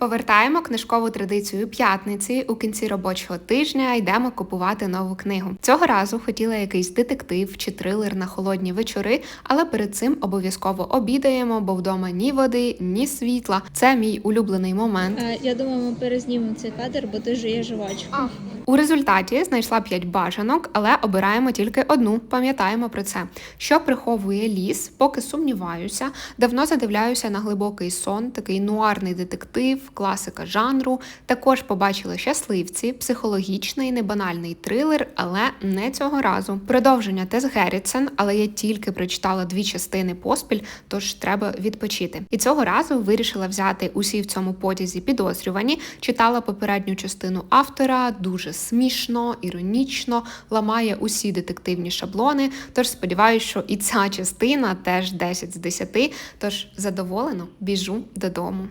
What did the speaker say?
Повертаємо книжкову традицію п'ятниці. У кінці робочого тижня йдемо купувати нову книгу. Цього разу хотіла якийсь детектив чи трилер на холодні вечори, але перед цим обов'язково обідаємо, бо вдома ні води, ні світла. Це мій улюблений момент. Е, Я думаю, ми перезнімемо цей кадр, бо ти є жвачку. У результаті знайшла 5 бажанок, але обираємо тільки одну. Пам'ятаємо про це. Що приховує ліс, поки сумніваюся. Давно задивляюся на глибокий сон, такий нуарний детектив, класика жанру. Також побачила щасливці, психологічний, небанальний трилер, але не цього разу. Продовження Тес Геррітсен, але я тільки прочитала дві частини поспіль, тож треба відпочити. І цього разу вирішила взяти усі в цьому потязі підозрювані. Читала попередню частину автора, дуже смішно, іронічно, ламає усі детективні шаблони. Тож сподіваюся, що і ця частина теж 10 з 10, Тож задоволено біжу додому.